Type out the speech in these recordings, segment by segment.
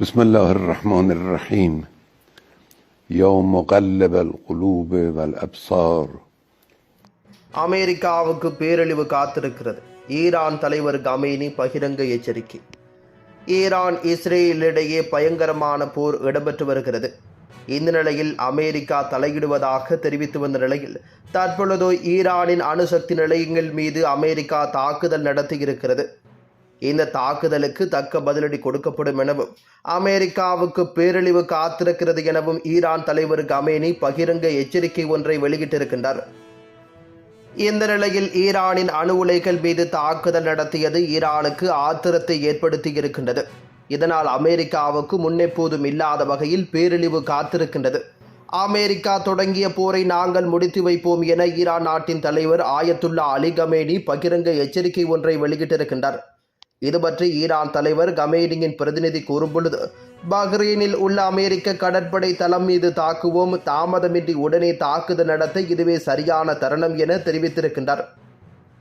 بسم الله الرحمن الرحيم يوم مقلب القلوب والأبصار அமெரிக்காவுக்கு பேரழிவு காத்திருக்கிறது ஈரான் தலைவர் கமேனி பகிரங்க எச்சரிக்கை ஈரான் இஸ்ரேலிடையே பயங்கரமான போர் இடம்பெற்று வருகிறது இந்த நிலையில் அமெரிக்கா தலையிடுவதாக தெரிவித்து வந்த நிலையில் தற்பொழுது ஈரானின் அணுசக்தி நிலையங்கள் மீது அமெரிக்கா தாக்குதல் நடத்தியிருக்கிறது இந்த தாக்குதலுக்கு தக்க பதிலடி கொடுக்கப்படும் எனவும் அமெரிக்காவுக்கு பேரழிவு காத்திருக்கிறது எனவும் ஈரான் தலைவர் கமேனி பகிரங்க எச்சரிக்கை ஒன்றை வெளியிட்டிருக்கின்றார். இந்த நிலையில் ஈரானின் அணு உலைகள் மீது தாக்குதல் நடத்தியது ஈரானுக்கு ஆத்திரத்தை ஏற்படுத்தி இருக்கின்றது இதனால் அமெரிக்காவுக்கு முன்னெப்போதும் இல்லாத வகையில் பேரழிவு காத்திருக்கின்றது. அமெரிக்கா தொடங்கிய போரை நாங்கள் முடித்து வைப்போம் என ஈரான் நாட்டின் தலைவர் ஆயத்துல்லா அலி கமேனி பகிரங்க எச்சரிக்கை ஒன்றை வெளியிட்டிருக்கின்றார். இது பற்றி ஈரான் தலைவர் கமேடிங்கின் பிரதிநிதி கூறும்பொழுது பஹ்ரைனில் உள்ள அமெரிக்க கடற்படை தளம் மீது தாக்குவோம் தாமதமின்றி உடனே தாக்குதல் நடத்த இதுவே சரியான தருணம் என தெரிவித்திருக்கின்றார்.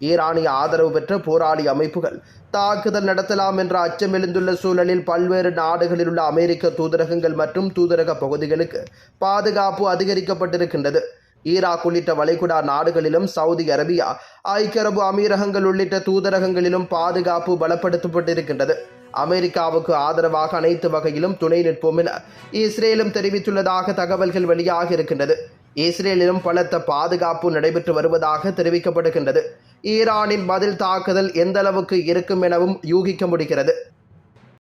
ஈரானிய ஆதரவு பெற்ற போராளி அமைப்புகள் தாக்குதல் நடத்தலாம் என்ற அச்சம் எழுந்துள்ள சூழலில் பல்வேறு நாடுகளில் உள்ள அமெரிக்க தூதரகங்கள் மற்றும் தூதரக பகுதிகளுக்கு பாதுகாப்பு அதிகரிக்கப்பட்டிருக்கின்றது. ஈராக் உள்ளிட்ட வளைகுடா நாடுகளிலும் சவுதி அரேபியா ஐக்கிய அரபு அமீரகங்கள் உள்ளிட்ட தூதரகங்களிலும் பாதுகாப்பு பலப்படுத்தப்பட்டிருக்கின்றது. அமெரிக்காவுக்கு ஆதரவாக அனைத்து வகையிலும் துணை நிற்போம் என இஸ்ரேலும் தெரிவித்துள்ளதாக தகவல்கள் வெளியாக இருக்கின்றது. இஸ்ரேலிலும் பலத்த பாதுகாப்பு நடைபெற்று வருவதாக தெரிவிக்கப்படுகின்றது. ஈரானின் பதில் தாக்குதல் எந்த அளவுக்கு இருக்கும் எனவும் யூகிக்க முடிகிறது.